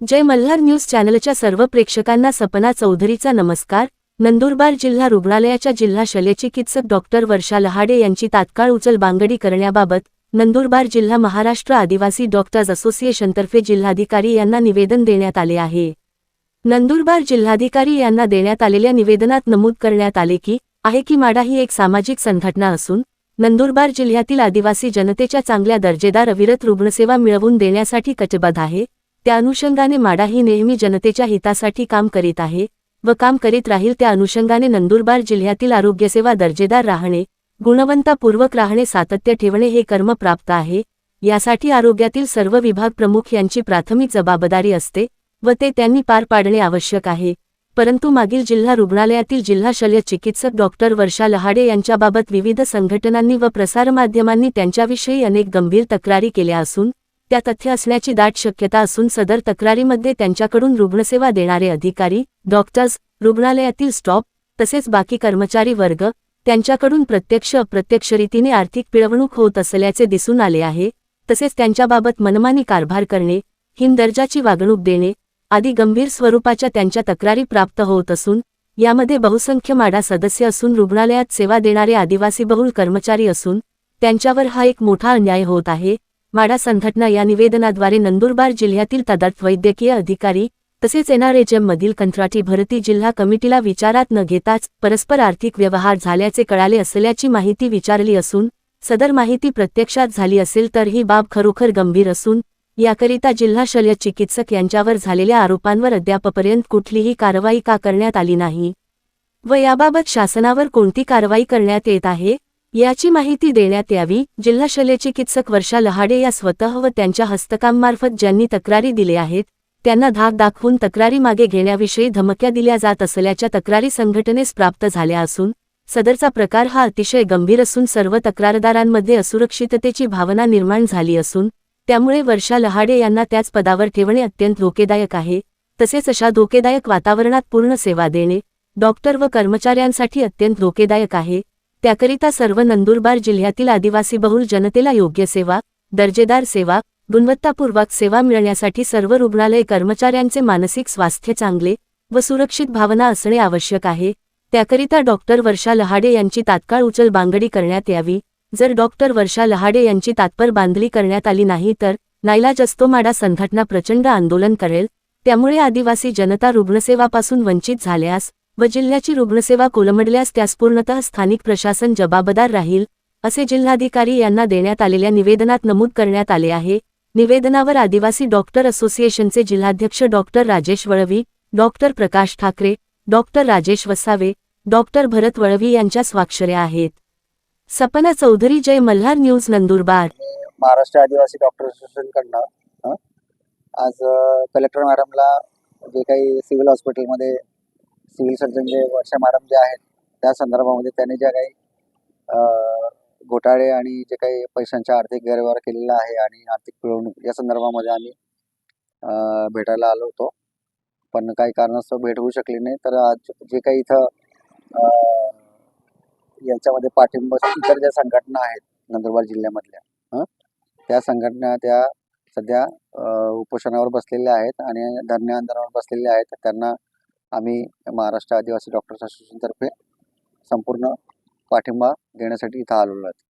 जय Malhar news चॅनलच्या सर्व प्रेक्षकांना सपना चौधरीचा नमस्कार. नंदुरबार जिल्हा रुग्णालयाच्या जिल्हा शल्यचिकित्सक डॉक्टर वर्षा लहाडे यांची तात्काळ उचल बांगडी करण्याबाबत नंदुरबार जिल्हा महाराष्ट्र आदिवासी डॉक्टर्स असोसिएशनतर्फे जिल्हाधिकारी यांना निवेदन देण्यात आले आहे. नंदुरबार जिल्हाधिकारी यांना देण्यात आलेल्या निवेदनात नमूद करण्यात आले की आहे की माडा ही एक सामाजिक संघटना असून नंदुरबार जिल्ह्यातील आदिवासी जनतेच्या चांगल्या दर्जेदार अविरत रुग्णसेवा मिळवून देण्यासाठी कटिबद्ध आहे त्या अनुषंगाने माडा ही नेहमी जनतेच्या हितासाठी काम करीत आहे व काम करीत राहील त्या अनुषंगाने नंदुरबार जिल्ह्यातील आरोग्यसेवा दर्जेदार राहणे गुणवंतापूर्वक राहणे सातत्य ठेवणे हे कर्म प्राप्त आहे. यासाठी आरोग्यातील सर्व विभाग प्रमुख यांची प्राथमिक जबाबदारी असते व ते त्यांनी पार पाडणे आवश्यक आहे. परंतु मागील जिल्हा रुग्णालयातील जिल्हा शल्य चिकित्सक डॉक्टर वर्षा लहाडे यांच्याबाबत विविध संघटनांनी व प्रसारमाध्यमांनी त्यांच्याविषयी अनेक गंभीर तक्रारी केल्या असून त्या तथ्य असण्याची दाट शक्यता असून सदर तक्रारीमध्ये त्यांच्याकडून रुग्णसेवा देणारे अधिकारी डॉक्टर्स रुग्णालयातील स्टॉप तसेच बाकी कर्मचारी वर्ग त्यांच्याकडून प्रत्यक्ष अप्रत्यक्ष रीतीने आर्थिक पिळवणूक होत असल्याचे दिसून आले आहे. तसेच त्यांच्याबाबत मनमानी कारभार करणे हिम दर्जाची वागणूक देणे आदी गंभीर स्वरूपाच्या त्यांच्या तक्रारी प्राप्त होत असून यामध्ये बहुसंख्य माडा सदस्य असून रुग्णालयात सेवा देणारे आदिवासी बहुल कर्मचारी असून त्यांच्यावर हा एक मोठा अन्याय होत आहे. माडा संघटना या निवेदनाद्वारे नंदुरबार जिल्ह्यातील तदार्थ वैद्यकीय अधिकारी तसेच एनआरएचएममधील कंत्राटी भरती जिल्हा कमिटीला विचारात न घेताच परस्पर आर्थिक व्यवहार झाल्याचे कळाले असल्याची माहिती विचारली असून सदर माहिती प्रत्यक्षात झाली असेल तर ही बाब खरोखर गंभीर असून याकरिता जिल्हा शल्य चिकित्सक यांच्यावर झालेल्या आरोपांवर अद्यापपर्यंत कुठलीही कारवाई का करण्यात आली नाही व याबाबत शासनावर कोणती कारवाई करण्यात येत आहे? याची माहिती देण्यात यावी. जिल्हा शल्यचिकित्सक वर्षा लहाडे या स्वतः व त्यांच्या हस्तकाममार्फत ज्यांनी तक्रारी दिल्या आहेत त्यांना धाक दाखवून तक्रारी मागे घेण्याविषयी धमक्या दिल्या जात असल्याच्या तक्रारी संघटनेस प्राप्त झाल्या असून सदरचा प्रकार हा अतिशय गंभीर असून सर्व तक्रारदारांमध्ये असुरक्षिततेची भावना निर्माण झाली असून त्यामुळे वर्षा लहाडे यांना त्याच पदावर ठेवणे अत्यंत धोकेदायक आहे. तसेच अशा धोकेदायक वातावरणात पूर्ण सेवा देणे डॉक्टर व कर्मचाऱ्यांसाठी अत्यंत धोकेदायक आहे. त्याकरिता सर्व नंदुरबार जिल्ह्यातील आदिवासी बहुल जनतेला योग्य सेवा दर्जेदार सेवा गुणवत्तापूर्वक सेवा मिळण्यासाठी सर्व रुग्णालय कर्मचाऱ्यांचे मानसिक स्वास्थ्य चांगले व सुरक्षित भावना असणे आवश्यक आहे. त्याकरिता डॉक्टर वर्षा लहाडे यांची तात्काळ उचल बांगडी करण्यात यावी. जर डॉक्टर वर्षा लहाडे यांची तात्पर बांधली करण्यात आली नाही तर नाईलाज असतो माडा संघटना प्रचंड आंदोलन करेल. त्यामुळे आदिवासी जनता रुग्णसेवापासून वंचित झाल्यास व जिल्ह्याची रुग्णसेवा कोलमडल्यास त्यास पूर्णतः स्थानिक प्रशासन जबाबदार राहील असे जिल्हाधिकारी यांना देण्यात आलेल्या निवेदनात नमूद करण्यात आले आहे. निवेदनावर आदिवासी डॉक्टर असोसिएशनचे जिल्हाध्यक्ष doctor Rajesh Valvi doctor Prakash Thackeray doctor Rajesh Vasave doctor Bharat Valvi यांच्या स्वाक्षऱ्या आहेत. सपना चौधरी जय मल्हार न्यूज नंदुरबार. महाराष्ट्र आदिवासी डॉक्टर असोसिएशनकडनं आज कलेक्टर मॅडमला जे काही सिव्हिल हॉस्पिटलमध्ये सिव्हिल सर्जन जे वर्षा मॅडम जे आहेत त्या संदर्भामध्ये त्यांनी ज्या काही घोटाळे आणि जे काही पैशांच्या आर्थिक गैरव्यवहार केलेला आहे आणि आर्थिक पिळवणूक या संदर्भामध्ये आम्ही भेटायला आलो होतो. पण काही कारणास्तव भेट होऊ शकली नाही. तर आज जे काही इथं याच्यामध्ये पाठिंबा इतर ज्या संघटना आहेत नंदुरबार जिल्ह्यामधल्या हं, त्या संघटना त्या सध्या उपोषणावर बसलेल्या आहेत आणि धरणे आंदोलनावर बसलेल्या आहेत. त्यांना आम्ही महाराष्ट्र आदिवासी डॉक्टर्स असोसिएशनतर्फे संपूर्ण पाठिंबा देण्यासाठी इथं आलेलो आहोत.